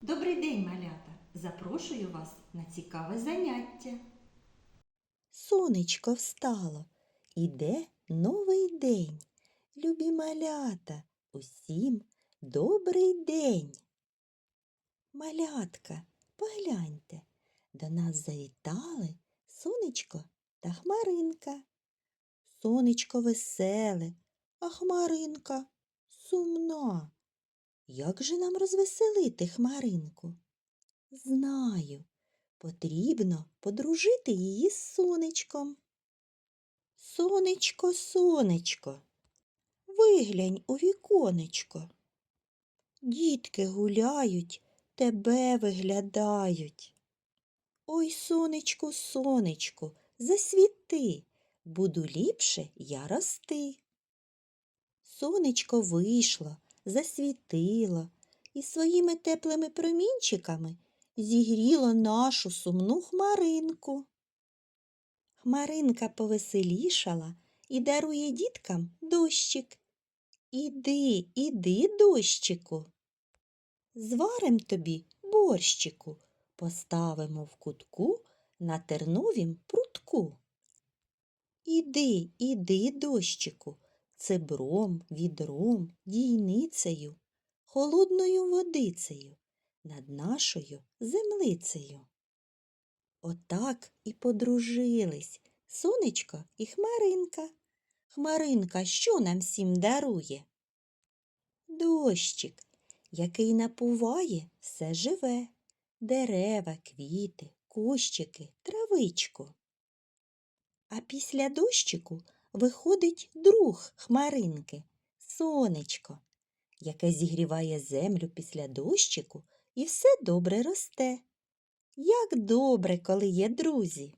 Добрий день, малята! Запрошую вас на цікаве заняття. Сонечко встало, іде новий день. Любі малята, усім добрий день. Малятка, погляньте, до нас завітали сонечко та хмаринка. Сонечко веселе, а хмаринка сумна. Як же нам розвеселити хмаринку? Знаю, Потрібно подружити її з сонечком. Сонечко, сонечко, виглянь у віконечко. Дітки гуляють, тебе виглядають. Ой, сонечку, сонечку, засвіти, буду ліпше я рости. Сонечко вийшло, засвітило і своїми теплими промінчиками зігріло нашу сумну хмаринку. Хмаринка повеселішала і дарує діткам дощик. Іди, іди, дощику. Зварим тобі борщику, поставимо в кутку на терновім прутку. Іди, іди, дощику, цебром, відром, дійницею, холодною водицею над нашою землицею. Отак і подружились сонечко і хмаринка. Хмаринка що нам всім дарує? Дощик, який напуває все живе, дерева, квіти, кущики, травичку. А після дощику виходить друг хмаринки, сонечко, яке зігріває землю після дощику і все добре росте. Як добре, коли є друзі.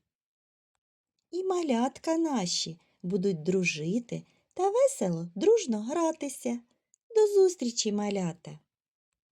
І малятка наші будуть дружити та весело дружно гратися. До зустрічі, малята!